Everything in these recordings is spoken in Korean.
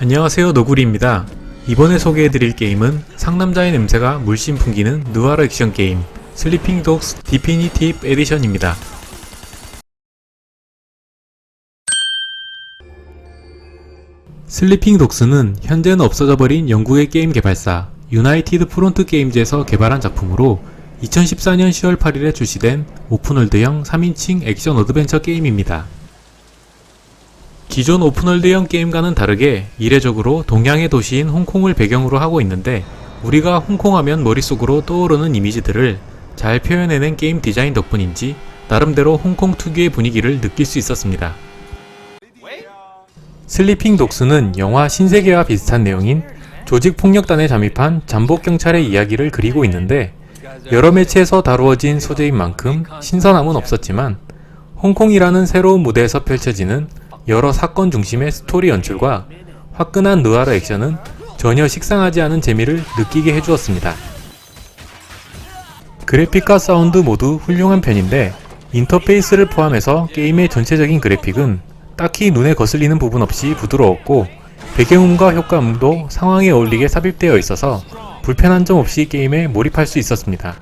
안녕하세요 노구리입니다. 이번에 소개해드릴 게임은 상남자의 냄새가 물씬 풍기는 느와르 액션 게임 슬리핑 독스 디피니티브 에디션입니다. 슬리핑 독스는 현재는 없어져 버린 영국의 게임 개발사 유나이티드 프론트 게임즈에서 개발한 작품으로 2014년 10월 8일에 출시된 오픈월드형 3인칭 액션 어드벤처 게임입니다. 기존 오픈월드형 게임과는 다르게 이례적으로 동양의 도시인 홍콩을 배경으로 하고 있는데 우리가 홍콩 하면 머릿속으로 떠오르는 이미지들을 잘 표현해낸 게임 디자인 덕분인지 나름대로 홍콩 특유의 분위기를 느낄 수 있었습니다. 슬리핑 독스는 영화 신세계와 비슷한 내용인 조직 폭력단에 잠입한 잠복 경찰의 이야기를 그리고 있는데 여러 매체에서 다루어진 소재인 만큼 신선함은 없었지만 홍콩이라는 새로운 무대에서 펼쳐지는 여러 사건 중심의 스토리 연출과 화끈한 느와르 액션은 전혀 식상하지 않은 재미를 느끼게 해주었습니다. 그래픽과 사운드 모두 훌륭한 편인데 인터페이스를 포함해서 게임의 전체적인 그래픽은 딱히 눈에 거슬리는 부분 없이 부드러웠고 배경음과 효과음도 상황에 어울리게 삽입되어 있어서 불편한 점 없이 게임에 몰입할 수 있었습니다.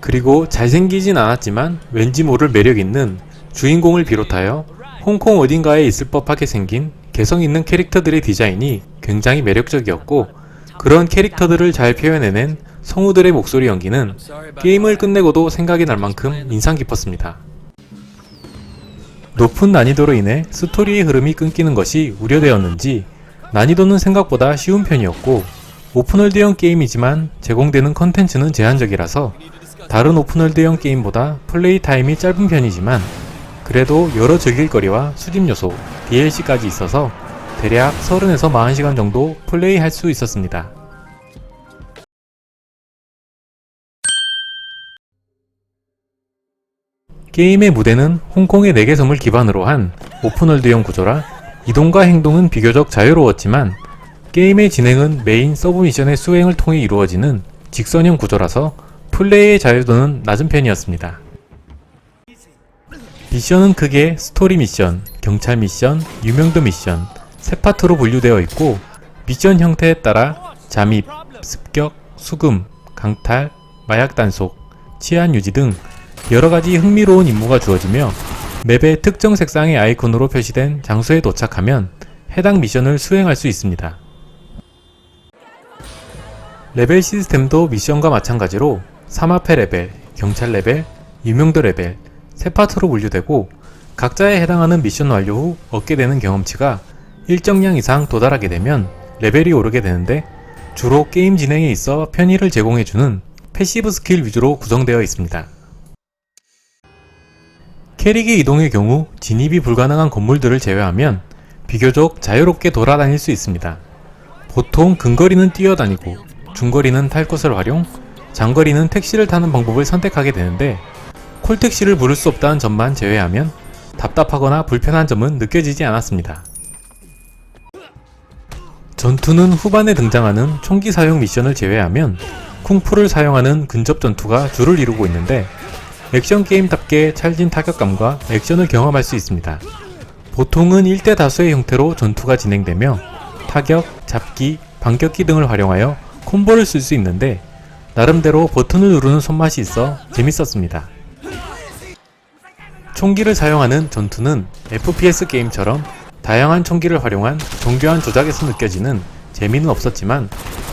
그리고 잘생기진 않았지만 왠지 모를 매력 있는 주인공을 비롯하여 홍콩 어딘가에 있을 법하게 생긴 개성 있는 캐릭터들의 디자인이 굉장히 매력적이었고 그런 캐릭터들을 잘 표현해낸 성우들의 목소리 연기는 게임을 끝내고도 생각이 날 만큼 인상 깊었습니다. 높은 난이도로 인해 스토리의 흐름이 끊기는 것이 우려되었는지 난이도는 생각보다 쉬운 편이었고 오픈월드형 게임이지만 제공되는 컨텐츠는 제한적이라서 다른 오픈월드형 게임보다 플레이 타임이 짧은 편이지만 그래도 여러 즐길거리와 수집 요소, DLC까지 있어서 대략 30에서 40시간 정도 플레이할 수 있었습니다. 게임의 무대는 홍콩의 4개 섬을 기반으로 한 오픈월드형 구조라 이동과 행동은 비교적 자유로웠지만 게임의 진행은 메인 서브 미션의 수행을 통해 이루어지는 직선형 구조라서 플레이의 자유도는 낮은 편이었습니다. 미션은 크게 스토리 미션, 경찰 미션, 유명도 미션 세 파트로 분류되어 있고 미션 형태에 따라 잠입, 습격, 수금, 강탈, 마약 단속, 치안 유지 등 여러 가지 흥미로운 임무가 주어지며 맵의 특정 색상의 아이콘으로 표시된 장소에 도착하면 해당 미션을 수행할 수 있습니다. 레벨 시스템도 미션과 마찬가지로 사마패 레벨, 경찰 레벨, 유명도 레벨 세 파트로 분류되고 각자에 해당하는 미션 완료 후 얻게 되는 경험치가 일정량 이상 도달하게 되면 레벨이 오르게 되는데 주로 게임 진행에 있어 편의를 제공해주는 패시브 스킬 위주로 구성되어 있습니다. 캐릭의 이동의 경우 진입이 불가능한 건물들을 제외하면 비교적 자유롭게 돌아다닐 수 있습니다. 보통 근거리는 뛰어다니고 중거리는 탈 것을 활용, 장거리는 택시를 타는 방법을 선택하게 되는데 콜택시를 부를 수 없다는 점만 제외하면 답답하거나 불편한 점은 느껴지지 않았습니다. 전투는 후반에 등장하는 총기 사용 미션을 제외하면 쿵푸를 사용하는 근접 전투가 주를 이루고 있는데 액션 게임답게 찰진 타격감과 액션을 경험할 수 있습니다. 보통은 1대 다수의 형태로 전투가 진행되며 타격, 잡기, 반격기 등을 활용하여 콤보를 쓸 수 있는데 나름대로 버튼을 누르는 손맛이 있어 재밌었습니다. 총기를 사용하는 전투는 FPS 게임처럼 다양한 총기를 활용한 정교한 조작에서 느껴지는 재미는 없었지만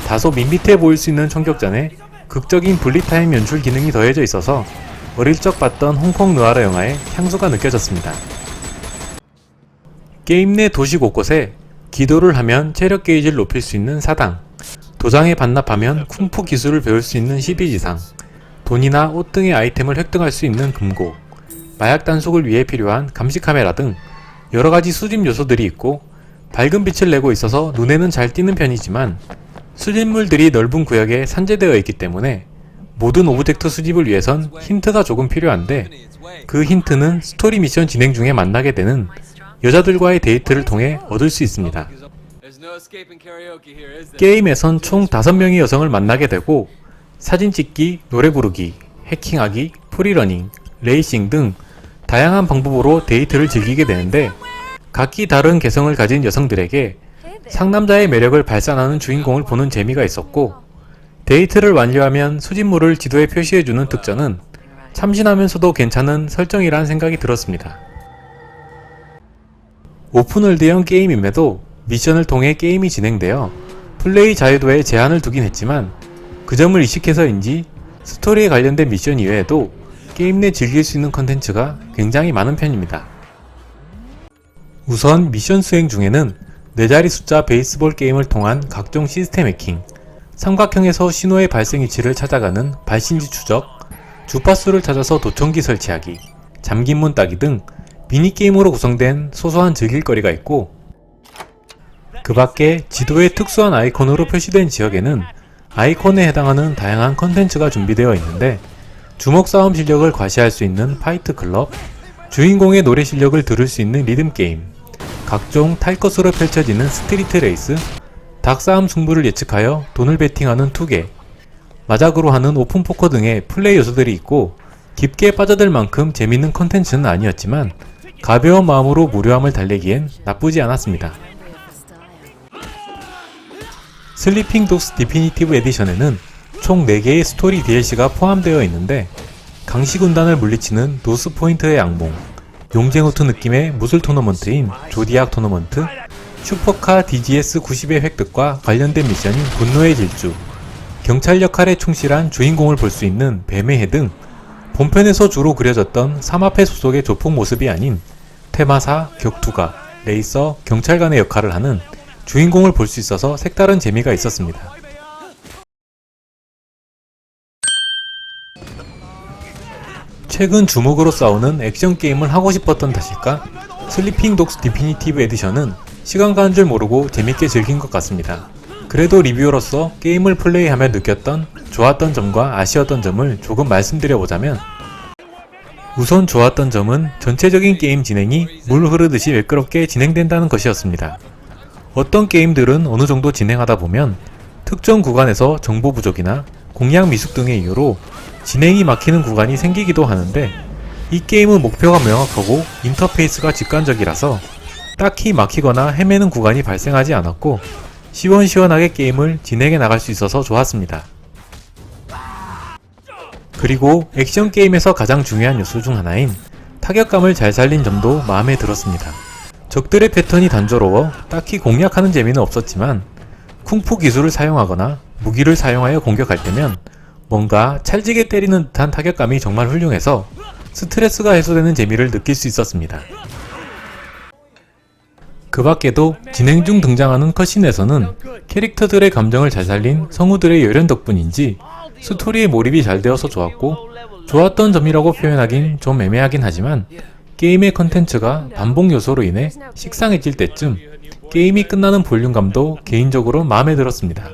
다소 밋밋해 보일 수 있는 총격전에 극적인 분리타임 연출 기능이 더해져 있어서 어릴 적 봤던 홍콩 느와르 영화의 향수가 느껴졌습니다. 게임 내 도시 곳곳에 기도를 하면 체력 게이지를 높일 수 있는 사당, 도장에 반납하면 쿵푸 기술을 배울 수 있는 12지상, 돈이나 옷 등의 아이템을 획득할 수 있는 금고, 마약 단속을 위해 필요한 감시 카메라 등 여러 가지 수집 요소들이 있고 밝은 빛을 내고 있어서 눈에는 잘 띄는 편이지만 수집물들이 넓은 구역에 산재되어 있기 때문에 모든 오브젝트 수집을 위해선 힌트가 조금 필요한데 그 힌트는 스토리 미션 진행 중에 만나게 되는 여자들과의 데이트를 통해 얻을 수 있습니다. 게임에선 총 5명의 여성을 만나게 되고 사진 찍기, 노래 부르기, 해킹하기, 프리러닝, 레이싱 등 다양한 방법으로 데이트를 즐기게 되는데 각기 다른 개성을 가진 여성들에게 상남자의 매력을 발산하는 주인공을 보는 재미가 있었고 데이트를 완료하면 수집물을 지도에 표시해주는 특전은 참신하면서도 괜찮은 설정이란 생각이 들었습니다. 오픈월드형 게임임에도 미션을 통해 게임이 진행되어 플레이 자유도에 제한을 두긴 했지만 그 점을 이식해서인지 스토리에 관련된 미션 이외에도 게임 내 즐길 수 있는 컨텐츠가 굉장히 많은 편입니다. 우선 미션 수행 중에는 4자리 숫자 베이스볼 게임을 통한 각종 시스템 해킹, 삼각형에서 신호의 발생 위치를 찾아가는 발신지 추적, 주파수를 찾아서 도청기 설치하기, 잠긴 문 따기 등 미니게임으로 구성된 소소한 즐길거리가 있고 그 밖에 지도에 특수한 아이콘으로 표시된 지역에는 아이콘에 해당하는 다양한 컨텐츠가 준비되어 있는데 주먹 싸움 실력을 과시할 수 있는 파이트 클럽, 주인공의 노래 실력을 들을 수 있는 리듬 게임, 각종 탈 것으로 펼쳐지는 스트리트 레이스, 닭싸움 승부를 예측하여 돈을 베팅하는 투개, 마작으로 하는 오픈 포커 등의 플레이 요소들이 있고 깊게 빠져들 만큼 재밌는 컨텐츠는 아니었지만 가벼운 마음으로 무료함을 달래기엔 나쁘지 않았습니다. 슬리핑 독스 디피니티브 에디션에는 총 4개의 스토리 DLC가 포함되어 있는데 강시군단을 물리치는 노스포인트의 악몽, 용쟁호투 느낌의 무술 토너먼트인 조디악 토너먼트, 슈퍼카 DGS 90의 획득과 관련된 미션인 분노의 질주, 경찰 역할에 충실한 주인공을 볼 수 있는 뱀의 해 등 본편에서 주로 그려졌던 삼합회 소속의 조폭 모습이 아닌 테마사, 격투가, 레이서, 경찰관의 역할을 하는 주인공을 볼 수 있어서 색다른 재미가 있었습니다. 최근 주먹으로 싸우는 액션 게임을 하고 싶었던 탓일까? 슬리핑 독스 디피니티브 에디션은 시간 가는 줄 모르고 재밌게 즐긴 것 같습니다. 그래도 리뷰어로서 게임을 플레이하며 느꼈던 좋았던 점과 아쉬웠던 점을 조금 말씀드려보자면 우선 좋았던 점은 전체적인 게임 진행이 물 흐르듯이 매끄럽게 진행된다는 것이었습니다. 어떤 게임들은 어느 정도 진행하다 보면 특정 구간에서 정보 부족이나 공략 미숙 등의 이유로 진행이 막히는 구간이 생기기도 하는데 이 게임은 목표가 명확하고 인터페이스가 직관적이라서 딱히 막히거나 헤매는 구간이 발생하지 않았고 시원시원하게 게임을 진행해 나갈 수 있어서 좋았습니다. 그리고 액션 게임에서 가장 중요한 요소 중 하나인 타격감을 잘 살린 점도 마음에 들었습니다. 적들의 패턴이 단조로워 딱히 공략하는 재미는 없었지만 쿵푸 기술을 사용하거나 무기를 사용하여 공격할 때면 뭔가 찰지게 때리는 듯한 타격감이 정말 훌륭해서 스트레스가 해소되는 재미를 느낄 수 있었습니다. 그 밖에도 진행 중 등장하는 컷신에서는 캐릭터들의 감정을 잘 살린 성우들의 열연 덕분인지 스토리에 몰입이 잘 되어서 좋았고 좋았던 점이라고 표현하긴 좀 애매하긴 하지만 게임의 컨텐츠가 반복 요소로 인해 식상해질 때쯤 게임이 끝나는 볼륨감도 개인적으로 마음에 들었습니다.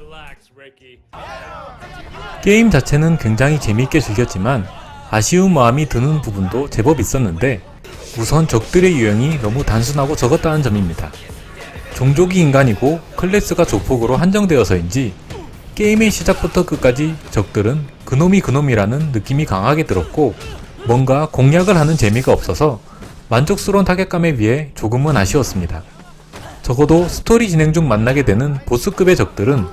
게임 자체는 굉장히 재미있게 즐겼지만 아쉬운 마음이 드는 부분도 제법 있었는데 우선 적들의 유형이 너무 단순하고 적었다는 점입니다. 종족이 인간이고 클래스가 조폭으로 한정되어서인지 게임의 시작부터 끝까지 적들은 그놈이 그놈이라는 느낌이 강하게 들었고 뭔가 공략을 하는 재미가 없어서 만족스러운 타격감에 비해 조금은 아쉬웠습니다. 적어도 스토리 진행 중 만나게 되는 보스급의 적들은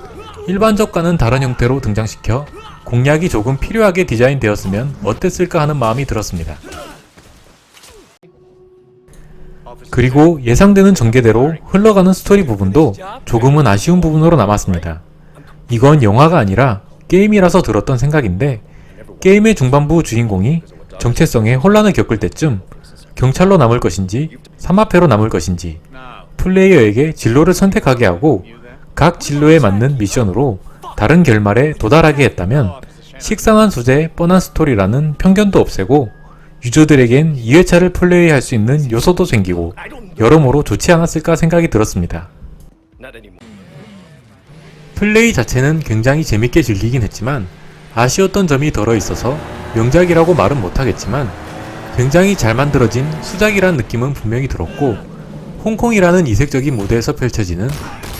일반 적과는 다른 형태로 등장시켜 공략이 조금 필요하게 디자인되었으면 어땠을까 하는 마음이 들었습니다. 그리고 예상되는 전개대로 흘러가는 스토리 부분도 조금은 아쉬운 부분으로 남았습니다. 이건 영화가 아니라 게임이라서 들었던 생각인데 게임의 중반부 주인공이 정체성에 혼란을 겪을 때쯤 경찰로 남을 것인지 삼합회로 남을 것인지 플레이어에게 진로를 선택하게 하고 각 진로에 맞는 미션으로 다른 결말에 도달하게 했다면 식상한 소재, 뻔한 스토리라는 편견도 없애고 유저들에겐 2회차를 플레이할 수 있는 요소도 생기고 여러모로 좋지 않았을까 생각이 들었습니다. 플레이 자체는 굉장히 재밌게 즐기긴 했지만 아쉬웠던 점이 덜어 있어서 명작이라고 말은 못하겠지만 굉장히 잘 만들어진 수작이란 느낌은 분명히 들었고 홍콩이라는 이색적인 무대에서 펼쳐지는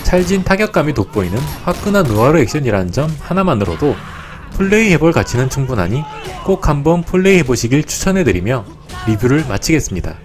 찰진 타격감이 돋보이는 화끈한 느와르 액션이라는 점 하나만으로도 플레이해볼 가치는 충분하니 꼭 한번 플레이해보시길 추천해드리며 리뷰를 마치겠습니다.